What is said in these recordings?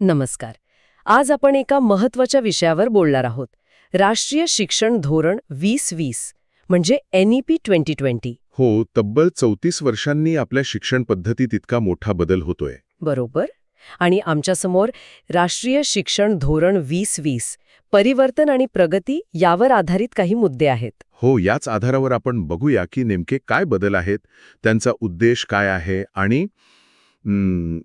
नमस्कार. आज आपण एका महत्त्वाच्या विषयावर बोलणार आहोत. राष्ट्रीय शिक्षण धोरण वीस वीस म्हणजे एनईपी ट्वेंटी ट्वेंटी हो तब्बल चौतीस वर्षांनी आपल्या शिक्षण पद्धतीत इतका मोठा बदल होतोय. बरोबर. आणि आमच्यासमोर राष्ट्रीय शिक्षण धोरण वीस वीस परिवर्तन आणि प्रगती यावर आधारित काही मुद्दे आहेत. हो याच आधारावर आपण बघूया की नेमके काय बदल आहेत त्यांचा उद्देश काय आहे आणि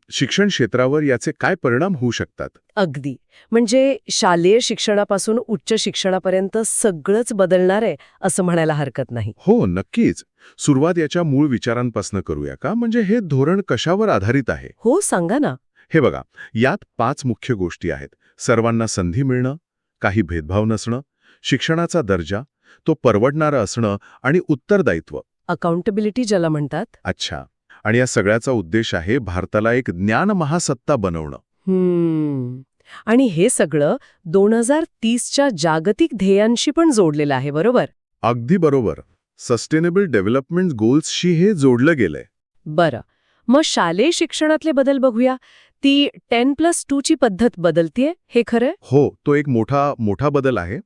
शिक्षण क्षेत्रावर याचे काय परिणाम होऊ शकतात? अगदी. म्हणजे शालेय शिक्षणापासून उच्च शिक्षणापर्यंत सगळंच बदलणार आहे असं म्हणायला हरकत नाही. हो नक्कीच. सुरुवात याच्या मूळ विचारांपासून करूया का? म्हणजे हे धोरण कशावर आधारित आहे? हो सांगा ना. हे बघा यात पाच मुख्य गोष्टी आहेत. सर्वांना संधी मिळणं काही भेदभाव नसणं शिक्षणाचा दर्जा तो परवडणारा असणं आणि उत्तरदायित्व. अकाउंटेबिलिटी ज्याला म्हणतात. अच्छा. आणि या सगळ्याचा उद्देश आहे भारताला एक ज्ञान महासत्ता बनवणं. आणि हे सगळं दोन हजार तीसच्या जागतिक ध्येयांशी पण जोडलेलं आहे बरोबर? अगदी बरोबर. सस्टेनेबल डेव्हलपमेंट गोल्सशी हे जोडलं गेलंय. बरं. मग शालेय शिक्षणातले बदल बघूया. ती टेन प्लस टूची पद्धत बदलतीये हे खरं हो तो एक मोठा मोठा बदल आहे.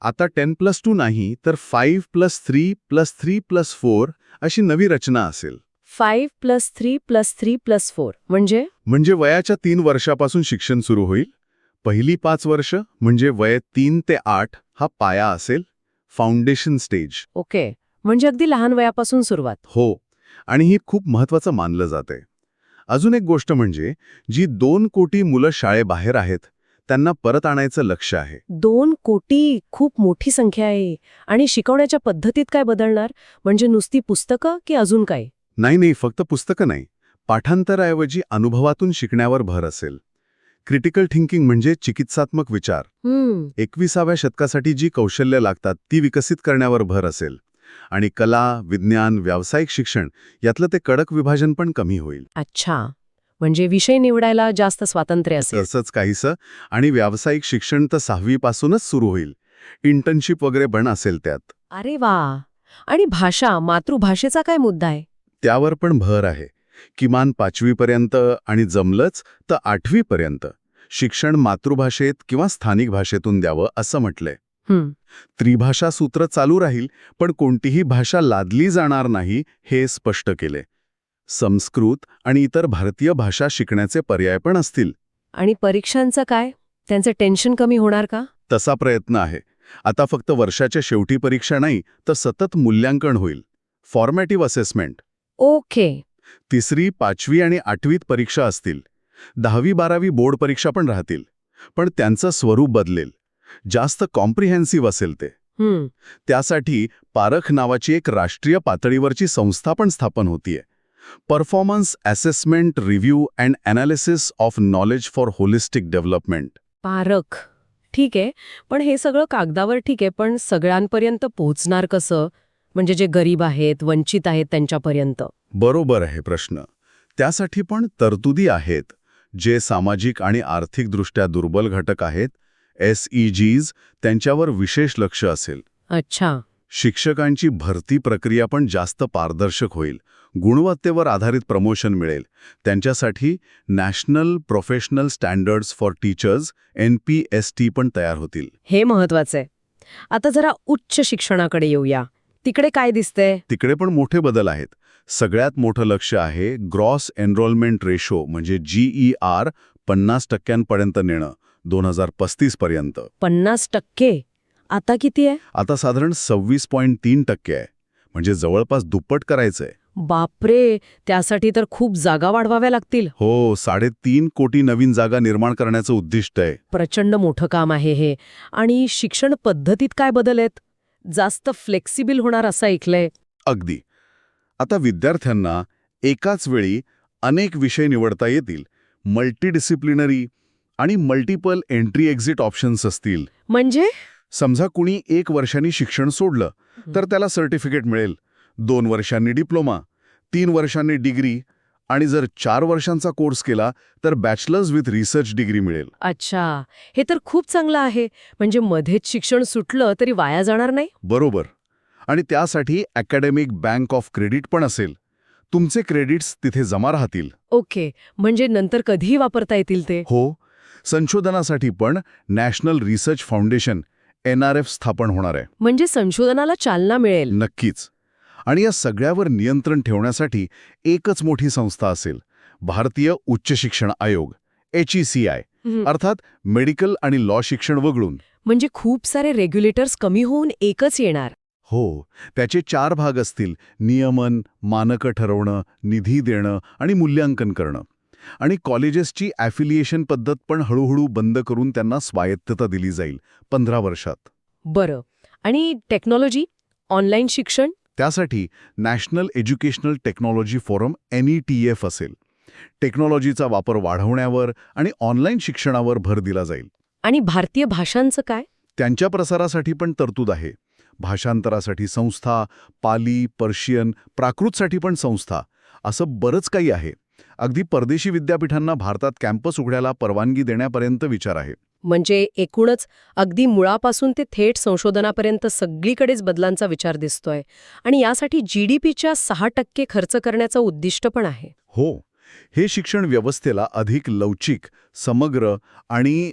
आता टेन प्लस टू नाही तर five plus three plus three plus four अशी नवी रचना असेल. Five plus three plus three plus four. म्हणजे? म्हणजे वयाच्या तीन वर्षापासून शिक्षण सुरू होईल? पहिली पाच वर्ष म्हणजे वय तीन ते आठ हा पाया असेल फाउंडेशन स्टेज ओके. म्हणजे अगदी लहान वयापासून सुरुवात. हो. आणि ही खूप महत्वाचं मानलं जाते अजून एक गोष्ट म्हणजे जी दोन कोटी मुलं शाळेबाहेर आहेत त्यांना परत आणायचं लक्ष आहे. दोन कोटी खूप मोठी संख्या आहे. आणि शिकवण्याच्या पद्धतीत काय बदलणार? म्हणजे नुसती पुस्तकं की अजून काय? नाही नाही फक्त पुस्तकं नाही. पाठांतराऐवजी अनुभवातून शिकण्यावर भर असेल. क्रिटिकल थिंकिंग म्हणजे चिकित्सात्मक विचार. एकविसाव्या शतकासाठी जी कौशल्य लागतात ती विकसित करण्यावर भर असेल. आणि कला विज्ञान व्यावसायिक शिक्षण यातलं ते कडक विभाजन पण कमी होईल. अच्छा. म्हणजे विषय निवडायला जास्त स्वातंत्र्य असेल. तसंच काहीसं. आणि व्यावसायिक शिक्षण तर सहावीपासूनच सुरू होईल. इंटर्नशिप वगैरे पण असेल त्यात. अरे वा! आणि भाषा मातृभाषेचा काय मुद्दा आहे? त्यावर पण भर आहे. किमान पाचवीपर्यंत आणि जमलंच तर आठवीपर्यंत. शिक्षण मातृभाषेत किंवा स्थानिक भाषेतून द्यावं असं म्हटलंय. त्रिभाषा सूत्र चालू राहील पण कोणतीही भाषा लादली जाणार नाही हे स्पष्ट केले संस्कृत आणि इतर भारतीय भाषा शिकण्याचे पर्याय पण असतील. आणि परीक्षांचं काय? त्यांचं टेन्शन कमी होणार का? तसा प्रयत्न आहे. आता फक्त वर्षाच्या शेवटी परीक्षा नाही तर सतत मूल्यांकन होईल. Formative assessment. ओके. तिसरी पाचवी आणि आठवीत परीक्षा असतील. दहावी बारावी बोर्ड परीक्षा पण राहतील. पण त्यांचं स्वरूप बदलेल. जास्त कॉम्प्रिहेन्सिव्ह असेल ते. त्यासाठी पारख नावाची एक राष्ट्रीय पातळीवरची संस्था पण स्थापन होतीये. Performance assessment review and analysis of knowledge for holistic development पारख. ठीक आहे. पण हे सगळं कागदावर ठीक आहे पण सगळ्यांपर्यंत पोहोचणार कसं? म्हणजे जे गरीब आहेत वंचित आहेत त्यांच्यापर्यंत? बरोबर आहे प्रश्न. त्यासाठी पण तरतुदी आहेत जे सामाजिक आणि आर्थिकदृष्ट्या दुर्बल घटक आहेत एस ई जीज त्यांच्यावर विशेष लक्ष असेल. अच्छा. शिक्षकांची भरती प्रक्रिया पण जास्त पारदर्शक होईल गुणवत्तेवर आधारित प्रमोशन मिळेल. त्यांच्यासाठी national professional standards for teachers N P S T पण तयार होतील. हे महत्वाचं आहे. आता जरा उच्च शिक्षणाकडे येऊया. तिकडे काय दिसतंय? तिकडे पण मोठे बदल आहेत. सगळ्यात मोठं लक्ष आहे ग्रॉस एनरोलमेंट रेशो म्हणजे जीई आर पन्नास टक्क्यांपर्यंत नेणं दोन हजार पस्तीस पर्यंत पन्नास टक्के? आता किती आहे? आता साधारण सव्वीस पॉईंट तीन टक्के आहे. म्हणजे जवळपास दुप्पट करायचंय. बापरे! त्यासाठी तर खूप जागा वाढवाव्या लागतील. हो साडेतीन कोटी नवीन जागा निर्माण करण्याचं उद्दिष्ट आहे. प्रचंड मोठं काम आहे हे. आणि शिक्षण पद्धतीत काय बदल आहेत? जास्त फ्लेक्सिबल होणार असं ऐकलंय अगदी. आता विद्यार्थ्यांना एकाच वेळी अनेक विषय निवडता येतील. मल्टीडिसिप्लिनरी आणि मल्टिपल एंट्री एक्झिट ऑप्शन्स असतील. म्हणजे? समजा कुणी एक वर्षांनी शिक्षण सोडलं तर त्याला सर्टिफिकेट मिळेल. दोन वर्षांनी डिप्लोमा तीन वर्षांनी डिग्री आणि जर चार वर्षांचा कोर्स केला तर बॅचलर्स विथ रिसर्च डिग्री मिळेल. अच्छा. हे तर खूप चांगलं आहे. म्हणजे मध्येच शिक्षण सुटलं तरी वाया जाणार नाही? बरोबर. आणि त्यासाठी अकॅडमिक बँक ऑफ क्रेडिट पण असेल. तुमचे क्रेडिट्स तिथे जमा राहतील. ओके. म्हणजे नंतर कधीही वापरता येतील ते? हो. संशोधनासाठी पण national research foundation N R F स्थापन होणार आहे. म्हणजे संशोधनाला चालना मिळेल. नक्कीच. आणि या सगळ्यावर नियंत्रण ठेवण्यासाठी एकच मोठी संस्था असेल भारतीय उच्च शिक्षण आयोग एच ई सी आय. अर्थात मेडिकल आणि लॉ शिक्षण वगळून. म्हणजे खूप सारे रेग्युलेटर्स कमी होऊन एकच येणार. हो त्याचे चार भाग असतील नियमन मानकं ठरवणं निधी देणं आणि मूल्यांकन करणं. आणि कॉलेजेसची ॲफिलिएशन पद्धत पण हळूहळू बंद करून त्यांना स्वायत्तता दिली जाईल पंधरा वर्षात. बरं. आणि टेक्नॉलॉजी? ऑनलाईन शिक्षण? त्यासाठी national educational technology forum N E T F असेल. टेक्नॉलॉजीचा वापर वाढवण्यावर आणि ऑनलाईन शिक्षणावर भर दिला जाईल. आणि भारतीय भाषांचं काय? त्यांच्या प्रसारासाठी पण तरतूद आहे. भाषांतरासाठी संस्था पाली पर्शियन प्राकृतसाठी पण संस्था असं बरंच काही आहे. अगदी परदेशी विद्यापीठांना भारतात कॅम्पस उघड्याला परवानगी देण्यापर्यंत विचार आहे. म्हणजे एकूणच अगदी मुळापासून ते थेट संशोधनापर्यंत सगळीकडेच बदलांचा विचार दिसतोय. आणि यासाठी जीडीपीच्या सहा टक्के खर्च करण्याचं उद्दिष्ट पण आहे. हो. हे शिक्षण व्यवस्थेला अधिक लवचिक समग्र आणि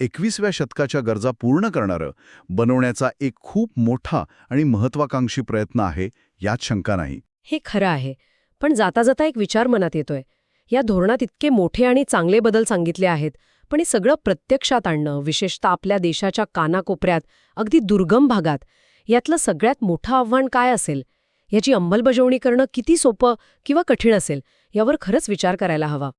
एकविसव्या शतकाच्या गरजा पूर्ण करणारं बनवण्याचा एक खूप मोठा आणि महत्वाकांक्षी प्रयत्न आहे यात शंका नाही. हे खरं आहे पण जाता जाता एक विचार मनात येतोय. या धोरणात इतके मोठे आणि चांगले बदल सांगितले आहेत पण हे सगळं प्रत्यक्षात आणणं विशेषतः आपल्या देशाच्या कानाकोपऱ्यात अगदी दुर्गम भागात यातलं सगळ्यात मोठं आव्हान काय असेल? याची अंमलबजावणी करणं किती सोपं किंवा कठीण असेल? यावर खरंच विचार करायला हवा.